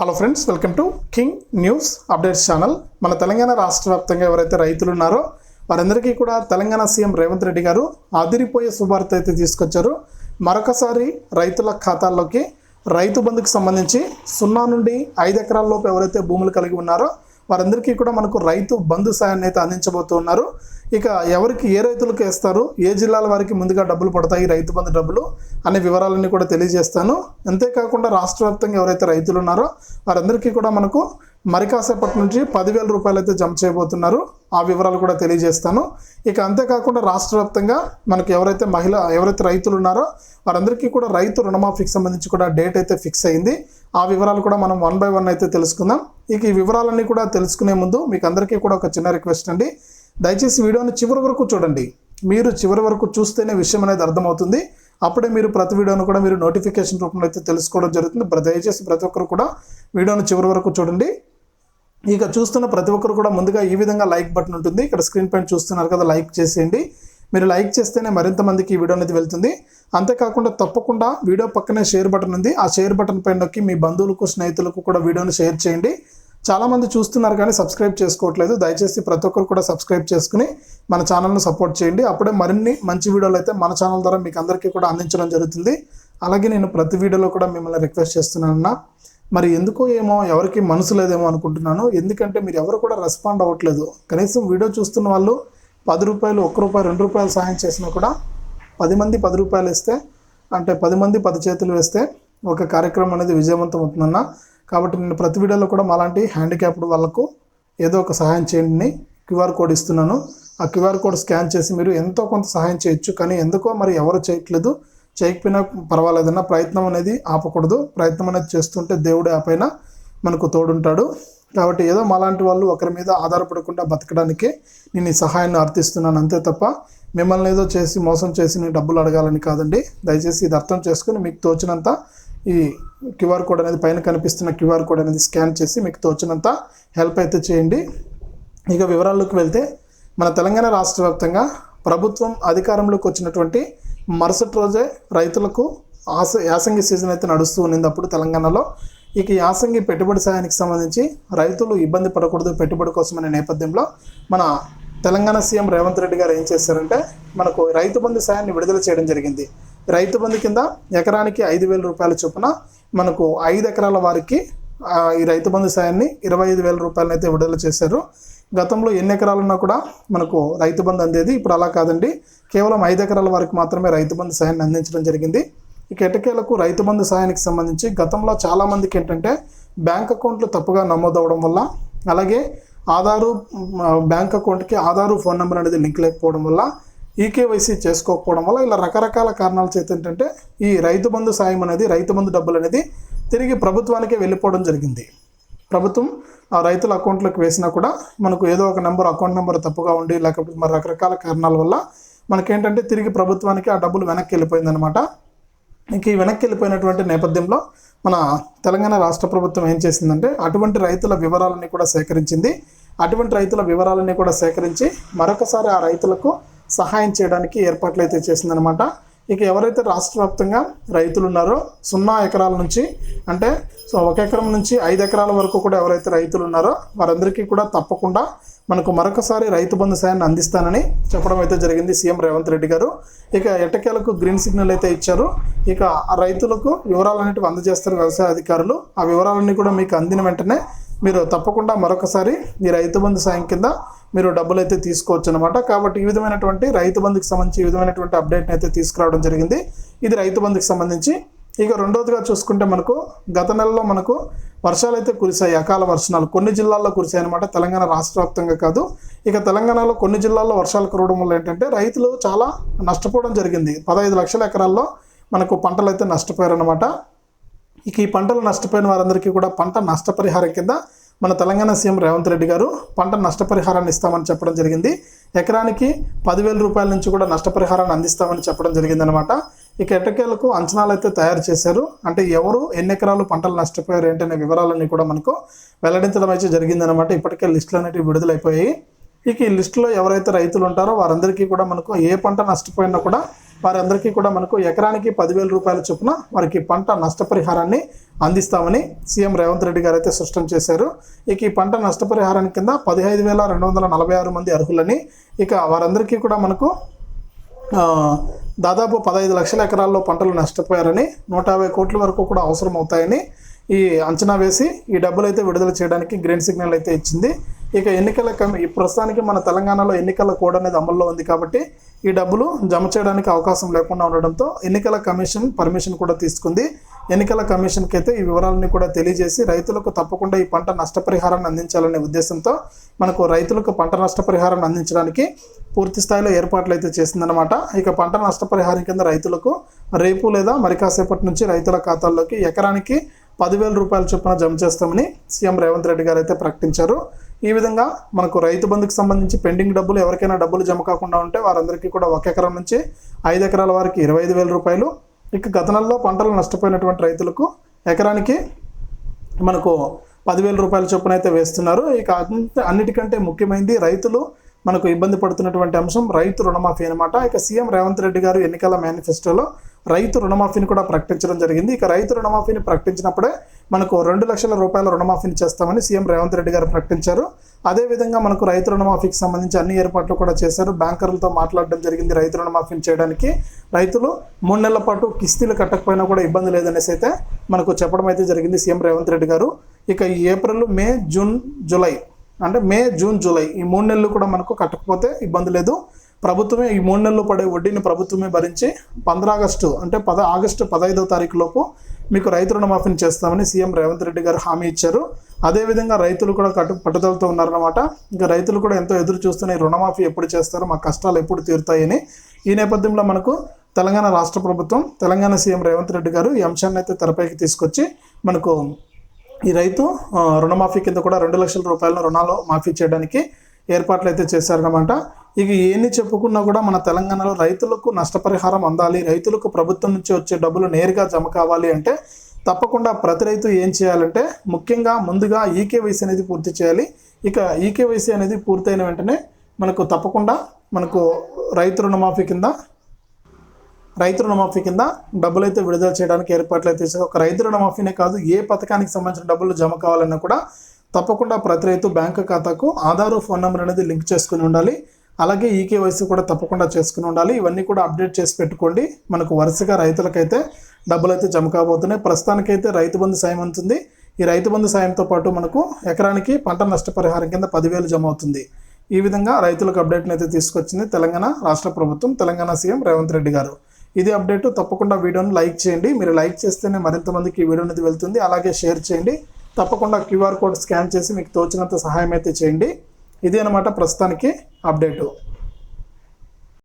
Hello friends welcome to king news updates channel మన తెలంగాణ రాష్ట్ర వ్యాప్తంగా ఎవరైతే రైతులు ఉన్నారో వారందరికీ కూడా తెలంగాణ సీఎం రేవంత్ రెడ్డి గారు అదిరిపోయే శుభార్త అయితే తీసుకొచ్చారు. మరొకసారి రైతుల ఖాతాల్లోకి రైతు బంధుకు సంబంధించి సున్నా నుండి ఐదు ఎకరాల లోపు ఎవరైతే భూములు కలిగి ఉన్నారో వారందరికీ కూడా మనకు రైతు బంధు సాయాన్ని అయితే అందించబోతున్నారు. ఇక ఎవరికి ఏ రైతులకు వేస్తారు ఏ జిల్లాల వారికి ముందుగా డబ్బులు పడతాయి రైతు బంధు డబ్బులు అనే వివరాలన్నీ కూడా తెలియజేస్తాను. అంతేకాకుండా రాష్ట్ర వ్యాప్తంగా ఎవరైతే రైతులు ఉన్నారో వారందరికీ కూడా మనకు మరి కాసేపటి నుంచి పదివేల రూపాయలు అయితే జమ చేయబోతున్నారు. ఆ వివరాలు కూడా తెలియజేస్తాను. ఇక అంతేకాకుండా రాష్ట్ర వ్యాప్తంగా మనకు ఎవరైతే మహిళ ఎవరైతే రైతులు ఉన్నారో వారందరికీ కూడా రైతు రుణమాఫీకి సంబంధించి కూడా డేట్ అయితే ఫిక్స్ అయింది. ఆ వివరాలు కూడా మనం వన్ బై వన్ అయితే తెలుసుకుందాం. ఇక ఈ వివరాలన్నీ కూడా తెలుసుకునే ముందు మీకు అందరికీ కూడా ఒక చిన్న రిక్వెస్ట్ అండి. దయచేసి వీడియోని చివరి వరకు చూడండి. మీరు చివరి వరకు చూస్తేనే విషయం అనేది అర్థమవుతుంది. అప్పుడే మీరు ప్రతి వీడియోను కూడా మీరు నోటిఫికేషన్ రూపంలో అయితే తెలుసుకోవడం జరుగుతుంది. దయచేసి ప్రతి ఒక్కరు కూడా వీడియోను చివరి వరకు చూడండి. ఇక చూస్తున్న ప్రతి ఒక్కరు కూడా ముందుగా ఈ విధంగా లైక్ బటన్ ఉంటుంది. ఇక్కడ స్క్రీన్ పైన చూస్తున్నారు కదా లైక్ చేసేయండి. మీరు లైక్ చేస్తేనే మరింత మందికి ఈ వీడియో అనేది వెళ్తుంది. అంతేకాకుండా తప్పకుండా వీడియో పక్కనే షేర్ బటన్ ఉంది. ఆ షేర్ బటన్ పైన నొక్కి మీ బంధువులకు స్నేహితులకు కూడా వీడియోని షేర్ చేయండి. చాలామంది చూస్తున్నారు కానీ సబ్స్క్రైబ్ చేసుకోవట్లేదు. దయచేసి ప్రతి ఒక్కరు కూడా సబ్స్క్రైబ్ చేసుకుని మన ఛానల్ను సపోర్ట్ చేయండి. అప్పుడే మరిన్ని మంచి వీడియోలు అయితే మన ఛానల్ ద్వారా మీకు అందరికీ కూడా అందించడం జరుగుతుంది. అలాగే నేను ప్రతి వీడియోలో కూడా మిమ్మల్ని రిక్వెస్ట్ చేస్తున్నానన్నా. మరి ఎందుకో ఏమో ఎవరికి మనసు లేదేమో అనుకుంటున్నాను. ఎందుకంటే మీరు ఎవరు కూడా రెస్పాండ్ అవ్వట్లేదు. కనీసం వీడియో చూస్తున్న వాళ్ళు పది రూపాయలు ఒక్క రూపాయి రెండు రూపాయలు సహాయం చేసినా కూడా పది మంది పది రూపాయలు ఇస్తే అంటే పది మంది పది చేతులు వేస్తే ఒక కార్యక్రమం అనేది విజయవంతం అవుతుందన్న. కాబట్టి నేను ప్రతి వీడియోలో కూడా మాలాంటి హ్యాండిక్యాప్డ్ వాళ్ళకు ఏదో ఒక సహాయం చేయండి. క్యూఆర్ కోడ్ ఇస్తున్నాను. ఆ క్యూఆర్ కోడ్ స్కాన్ చేసి మీరు ఎంతో కొంత సహాయం చేయొచ్చు. కానీ ఎందుకో మరి ఎవరు చేయట్లేదు. చేయకపోయినా పర్వాలేదన్న ప్రయత్నం అనేది ఆపకూడదు. ప్రయత్నం అనేది చేస్తుంటే దేవుడు ఆ పైన మనకు తోడుంటాడు. కాబట్టి ఏదో మాలాంటి వాళ్ళు ఒకరి మీద ఆధారపడకుండా బతకడానికి నేను ఈ సహాయాన్ని అర్థిస్తున్నాను అంతే తప్ప మిమ్మల్ని ఏదో చేసి మోసం చేసి నేను డబ్బులు అడగాలని కాదండి. దయచేసి ఇది అర్థం చేసుకుని మీకు తోచినంత ఈ క్యూఆర్ కోడ్ అనేది పైన కనిపిస్తున్న క్యూఆర్ కోడ్ అనేది స్కాన్ చేసి మీకు తోచినంత హెల్ప్ అయితే చేయండి. ఇక వివరాల్లోకి వెళ్తే మన తెలంగాణ రాష్ట్ర వ్యాప్తంగా ప్రభుత్వం అధికారంలోకి వచ్చినటువంటి మరుసటి రోజే రైతులకు ఆస యాసంగి సీజన్ అయితే నడుస్తూ ఉన్నింది అప్పుడు తెలంగాణలో. ఇక యాసంగి పెట్టుబడి సాయానికి సంబంధించి రైతులు ఇబ్బంది పడకూడదు పెట్టుబడి కోసం అనే నేపథ్యంలో మన తెలంగాణ సీఎం రేవంత్ రెడ్డి గారు ఏం చేశారంటే మనకు రైతు బంధు సాయాన్ని విడుదల చేయడం జరిగింది. రైతు బంధు కింద ఎకరానికి ఐదు వేల రూపాయల చొప్పున మనకు ఐదు ఎకరాల వారికి ఈ రైతు బంధు సాయాన్ని ఇరవై ఐదు వేల రూపాయలను అయితే విడుదల చేశారు. గతంలో ఎన్ని ఎకరాలున్నా కూడా మనకు రైతు బంధు అందేది ఇప్పుడు అలా కాదండి. కేవలం ఐదు ఎకరాల వరకు మాత్రమే రైతు బంధు సాయాన్ని అందించడం జరిగింది. ఇక ఎటకేలకు రైతు బంధు సాయానికి సంబంధించి గతంలో చాలామందికి ఏంటంటే బ్యాంక్ అకౌంట్లు తప్పుగా నమోదవడం వల్ల అలాగే ఆధారు బ్యాంక్ అకౌంట్కి ఆధారు ఫోన్ నెంబర్ అనేది లింక్ లేకపోవడం వల్ల ఈకేవైసీ చేసుకోకపోవడం వల్ల ఇలా రకరకాల కారణాల చేత ఏంటంటే ఈ రైతు బంధు సాయం అనేది రైతు బంధు డబ్బులు అనేది తిరిగి ప్రభుత్వానికే వెళ్ళిపోవడం జరిగింది. ప్రభుత్వం ఆ రైతుల అకౌంట్లోకి వేసినా కూడా మనకు ఏదో ఒక నెంబర్ అకౌంట్ నెంబర్ తప్పుగా ఉండి లేకపోతే మరి రకరకాల కారణాల వల్ల మనకేంటంటే తిరిగి ప్రభుత్వానికి ఆ డబ్బులు వెనక్కి వెళ్ళిపోయిందనమాట ఇంక ఈ వెనక్కి వెళ్ళిపోయినటువంటి నేపథ్యంలో మన తెలంగాణ రాష్ట్ర ప్రభుత్వం ఏం చేసిందంటే అటువంటి రైతుల వివరాలన్నీ కూడా సేకరించింది. అటువంటి రైతుల వివరాలన్నీ కూడా సేకరించి మరొకసారి ఆ రైతులకు సహాయం చేయడానికి ఏర్పాట్లు అయితే చేసిందనమాట ఇక ఎవరైతే రాష్ట్ర వ్యాప్తంగా రైతులు ఉన్నారో సున్నా ఎకరాల నుంచి అంటే సో ఒక ఎకరం నుంచి ఐదు ఎకరాల వరకు కూడా ఎవరైతే రైతులు ఉన్నారో వారందరికీ కూడా తప్పకుండా మనకు మరొకసారి రైతు బంధు సాయాన్ని అందిస్తానని చెప్పడం అయితే జరిగింది సీఎం రేవంత్ రెడ్డి గారు. ఇక ఎట్టకేలకు గ్రీన్ సిగ్నల్ అయితే ఇచ్చారు. ఇక రైతులకు వివరాలు అనేటివి అందజేస్తారు వ్యవసాయ అధికారులు. ఆ వివరాలన్నీ కూడా మీకు అందిన వెంటనే మీరు తప్పకుండా మరొకసారి ఈ రైతు బంధు సాయం కింద మీరు డబ్బులు అయితే తీసుకోవచ్చు అనమాట కాబట్టి ఈ విధమైనటువంటి రైతు బంధుకి సంబంధించి ఈ విధమైనటువంటి అప్డేట్ని అయితే తీసుకురావడం జరిగింది. ఇది రైతు బంధుకి సంబంధించి. ఇక రెండోదిగా చూసుకుంటే మనకు గత నెలలో మనకు వర్షాలు అయితే కురిశాయి. అకాల వర్షాలు కొన్ని జిల్లాల్లో కురిశాయి అనమాట తెలంగాణ రాష్ట్ర వ్యాప్తంగా కాదు. ఇక తెలంగాణలో కొన్ని జిల్లాల్లో వర్షాలు కురవడం వల్ల ఏంటంటే రైతులు చాలా నష్టపోవడం జరిగింది. పదహైదు లక్షల ఎకరాల్లో మనకు పంటలు అయితే నష్టపోయారనమాట ఇక ఈ పంటలు నష్టపోయిన వారందరికీ కూడా పంట నష్టపరిహారం కింద మన తెలంగాణ సీఎం రేవంత్ రెడ్డి గారు పంట నష్టపరిహారాన్ని ఇస్తామని చెప్పడం జరిగింది. ఎకరానికి పదివేల రూపాయల నుంచి కూడా నష్టపరిహారాన్ని అందిస్తామని చెప్పడం జరిగిందనమాట ఇక ఎటకేలకు అంచనాలు అయితే తయారు చేశారు. అంటే ఎవరు ఎన్ని ఎకరాలు పంటలు నష్టపోయారు ఏంటనే వివరాలన్నీ కూడా మనకు వెల్లడించడం అయితే జరిగిందనమాట ఇప్పటికే లిస్టులు అనేవి విడుదలైపోయాయి. ఇక ఈ లిస్టులో ఎవరైతే రైతులు ఉంటారో వారందరికీ కూడా మనకు ఏ పంట నష్టపోయినా కూడా వారందరికీ కూడా మనకు ఎకరానికి పదివేల రూపాయల చొప్పున వారికి పంట నష్టపరిహారాన్ని అందిస్తామని సీఎం రేవంత్ రెడ్డి గారు అయితే స్పష్టం చేశారు. ఇక ఈ పంట నష్టపరిహారం కింద పదిహేను వేల రెండు వందల నలభై ఆరు మంది అర్హులని ఇక వారందరికీ కూడా మనకు దాదాపు పదహైదు లక్షల ఎకరాల్లో పంటలు నష్టపోయారని నూట యాభై కోట్ల వరకు కూడా అవసరం అవుతాయని ఈ అంచనా వేసి ఈ డబ్బులు అయితే విడుదల చేయడానికి గ్రీన్ సిగ్నల్ అయితే ఇచ్చింది. ఇక ఎన్నికల కమి ఈ ప్రస్తుతానికి మన తెలంగాణలో ఎన్నికల కోడ్ అనేది అమల్లో ఉంది కాబట్టి ఈ డబ్బులు జమ చేయడానికి అవకాశం లేకుండా ఉండడంతో ఎన్నికల కమిషన్ పర్మిషన్ కూడా తీసుకుంది. ఎన్నికల కమిషన్కి అయితే ఈ వివరాలని కూడా తెలియజేసి రైతులకు తప్పకుండా ఈ పంట నష్టపరిహారాన్ని అందించాలనే ఉద్దేశంతో మనకు రైతులకు పంట నష్టపరిహారాన్ని అందించడానికి పూర్తి స్థాయిలో ఏర్పాట్లు అయితే చేసిందనమాట ఇక పంట నష్టపరిహారం కింద రైతులకు రేపు లేదా మరి కాసేపటి నుంచి రైతుల ఖాతాల్లోకి ఎకరానికి పదివేల రూపాయల చొప్పున జమ చేస్తామని సీఎం రేవంత్ రెడ్డి గారు అయితే ప్రకటించారు. ఈ విధంగా మనకు రైతు బంధుకు సంబంధించి పెండింగ్ డబ్బులు ఎవరికైనా డబ్బులు జమ కాకుండా ఉంటే వారందరికీ కూడా ఒక ఎకరం నుంచి ఐదు ఎకరాల వారికి ఇరవై ఐదు వేల రూపాయలు. ఇక గత నెలలో పంటలు నష్టపోయినటువంటి రైతులకు ఎకరానికి మనకు పదివేల రూపాయల చొప్పున అయితే వేస్తున్నారు. ఇక అంత అన్నిటికంటే ముఖ్యమైనది రైతులు మనకు ఇబ్బంది పడుతున్నటువంటి అంశం రైతు రుణమాఫీ అనమాట ఇక సీఎం రేవంత్ రెడ్డి గారు ఎన్నికల మేనిఫెస్టోలో రైతు రుణమాఫీని కూడా ప్రకటించడం జరిగింది. ఇక రైతు రుణమాఫీని ప్రకటించినప్పుడే మనకు రెండు లక్షల రూపాయల రుణమాఫీని చేస్తామని సీఎం రేవంత్ రెడ్డి గారు ప్రకటించారు. అదేవిధంగా మనకు రైతు రుణమాఫీకి సంబంధించి అన్ని ఏర్పాట్లు కూడా చేశారు. బ్యాంకర్లతో మాట్లాడడం జరిగింది రైతు రుణమాఫీని చేయడానికి. రైతులు మూడు నెలల పాటు కిస్తీలు కట్టకపోయినా కూడా ఇబ్బంది లేదనేసి అయితే మనకు చెప్పడం అయితే జరిగింది సీఎం రేవంత్ రెడ్డి గారు. ఇక ఈ ఏప్రిల్ మే జూన్ జూలై అంటే మే జూన్ జూలై ఈ మూడు నెలలు కూడా మనకు కట్టకపోతే ఇబ్బంది లేదు. ప్రభుత్వమే ఈ మూడు నెలలు పడే వడ్డీని ప్రభుత్వమే భరించి పంద్ర ఆగస్టు అంటే పద ఆగస్టు పదహైదవ తారీఖు లోపు మీకు రైతు రుణమాఫీని చేస్తామని సీఎం రేవంత్ రెడ్డి గారు హామీ ఇచ్చారు. అదేవిధంగా రైతులు కూడా కట్టు పట్టుదలతో ఉన్నారన్నమాట. ఇంకా రైతులు కూడా ఎంతో ఎదురు చూస్తున్న ఈ రుణమాఫీ ఎప్పుడు చేస్తారో మా కష్టాలు ఎప్పుడు తీరుతాయని ఈ నేపథ్యంలో మనకు తెలంగాణ రాష్ట్ర ప్రభుత్వం తెలంగాణ సీఎం రేవంత్ రెడ్డి గారు ఈ అంశాన్ని అయితే తెరపైకి తీసుకొచ్చి మనకు ఈ రైతు రుణమాఫీ కింద కూడా రెండు లక్షల రూపాయల రుణాలు మాఫీ చేయడానికి ఏర్పాట్లు అయితే చేశారనమాట ఇక ఏమి చెప్పుకున్నా కూడా మన తెలంగాణలో రైతులకు నష్టపరిహారం అందాలి రైతులకు ప్రభుత్వం నుంచి వచ్చే డబ్బులు నేరుగా జమ కావాలి అంటే తప్పకుండా ప్రతి రైతు ఏం చేయాలంటే ముఖ్యంగా ముందుగా ఈకేవైసీ అనేది పూర్తి చేయాలి. ఇక ఈకేవైసీ అనేది పూర్తయిన వెంటనే మనకు తప్పకుండా మనకు రైతు రుణమాఫీ కింద రైతు రుణమాఫీ కింద డబ్బులు అయితే విడుదల చేయడానికి ఏర్పాట్లు అయితే ఒక రైతు రుణమాఫీనే కాదు ఏ పథకానికి సంబంధించిన డబ్బులు జమ కావాలన్నా కూడా తప్పకుండా ప్రతి రైతు బ్యాంకు ఖాతాకు ఆధారు ఫోన్ నెంబర్ అనేది లింక్ చేసుకుని ఉండాలి. అలాగే ఈకేవైసీ కూడా తప్పకుండా చేసుకుని ఉండాలి. ఇవన్నీ కూడా అప్డేట్ చేసి పెట్టుకోండి. మనకు వరుసగా రైతులకైతే డబ్బులు అయితే జమ కాబోతున్నాయి. ప్రస్తుతానికైతే రైతు బంధు సాయం అందుతుంది ఈ రైతు బంధు సాయంతో పాటు మనకు ఎకరానికి పంట నష్టపరిహారం కింద పదివేలు జమ అవుతుంది. ఈ విధంగా రైతులకు అప్డేట్ని అయితే తీసుకొచ్చింది తెలంగాణ రాష్ట్ర ప్రభుత్వం తెలంగాణ సీఎం రేవంత్ రెడ్డి గారు. ఇది అప్డేట్. తప్పకుండా వీడియోని లైక్ చేయండి. మీరు లైక్ చేస్తేనే మరింత మందికి ఈ వీడియో అనేది వెళ్తుంది. అలాగే షేర్ చేయండి. తప్పకుండా క్యూఆర్ కోడ్ స్కాన్ చేసి మీకు తోచినంత సహాయం అయితే చేయండి. ఇది అనమాట ప్రస్తుతానికి అప్డేటు.